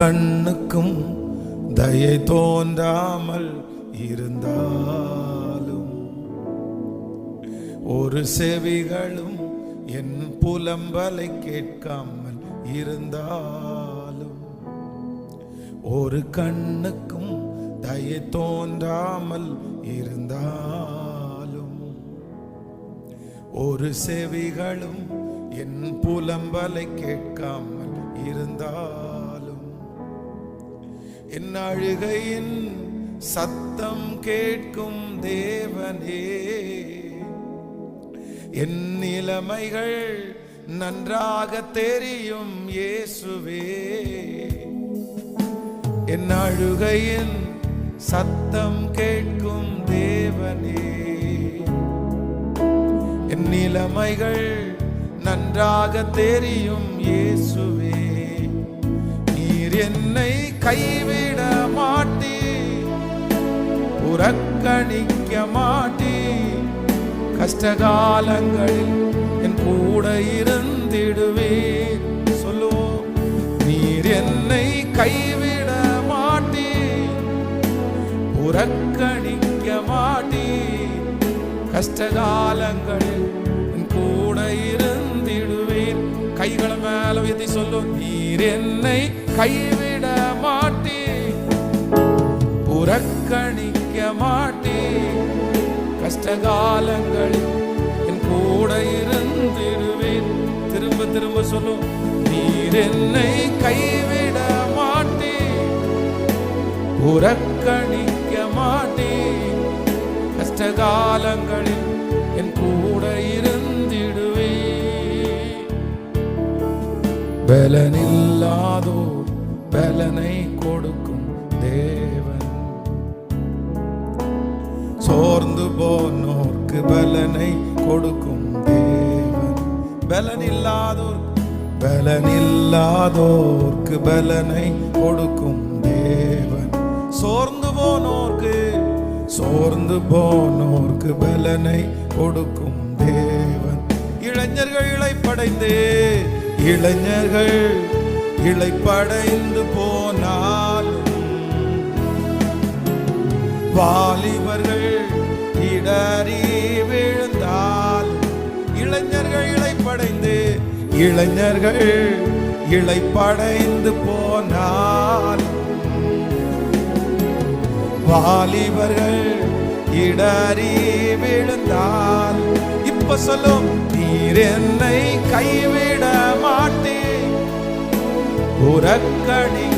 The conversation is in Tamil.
கண்ணுக்கும் தயை தோன்றாமல் இருந்தாலும் ஒரு செவிகளும் என் புலம்பலை கேட்காமல் இருந்தாலும் ஒரு கண்ணுக்கும் தயை தோன்றாமல் இருந்தாலும் ஒரு செவிகளும் என் புலம்பலை கேட்காமல் இருந்தாலும் என் அழுகையின் சத்தம் கேட்கும் தேவனே. என் நிலைமைகள் நன்றாக தெரியும் இயேசுவே. என் அழுகையின் சத்தம் கேட்கும் தேவனே. என் நிலைமைகள் நன்றாக தெரியும் இயேசுவே. நீர் என்னை கைவிட மாட்டி. புறக்கணிக்க மாட்டி. கஷ்டகாலங்களில் என் கூட இருந்திடுவேன். சொல்லுவோம் நீர் என்னை கைவிட மாட்டி. புறக்கணிக்க மாட்டி. கஷ்டகாலங்களில் என் கூட இருந்திடுவேன். கைகளை மேல உயர்த்தி சொல்லும் நீர் என்னை கைவிட புறக்கணிக்க மாட்டீ கஷ்டகாலங்களில் என் கூட இருந்திருவேன் திரும்ப திரும்ப சொல்லும் நீர் என்னை கைவிட மாட்டீ புறக்கணிக்க மாட்டீ கஷ்டகாலங்களில் என் கூட இருந்திடுவே பலனில்லாதோர் பலனை கொடுக்கும் தேவன். சோர்ந்து போனோர்க்கு பலனை கொடுக்கும் தேவன். பலன் இல்லாதோர் பலன் இல்லாதோர்க்கு பலனை கொடுக்கும் தேவன். சோர்ந்து போனோர்க்கு சோர்ந்து போனோர்க்கு பலனை கொடுக்கும் தேவன். இளைஞர்கள் இழைப்படைந்தே இளைஞர்கள் இழைப்படைந்து போனால் வாலிபர்கள் இடறி விழுந்தால் இளைஞர்கள் இழைப்படைந்து இளைஞர்கள் இழைப்படைந்து போனால் வாலிபர்கள் இடறி விழுந்தால் இப்ப சொல்லும் நீர் என்னை கைவிட மாட்டே புறக்கணி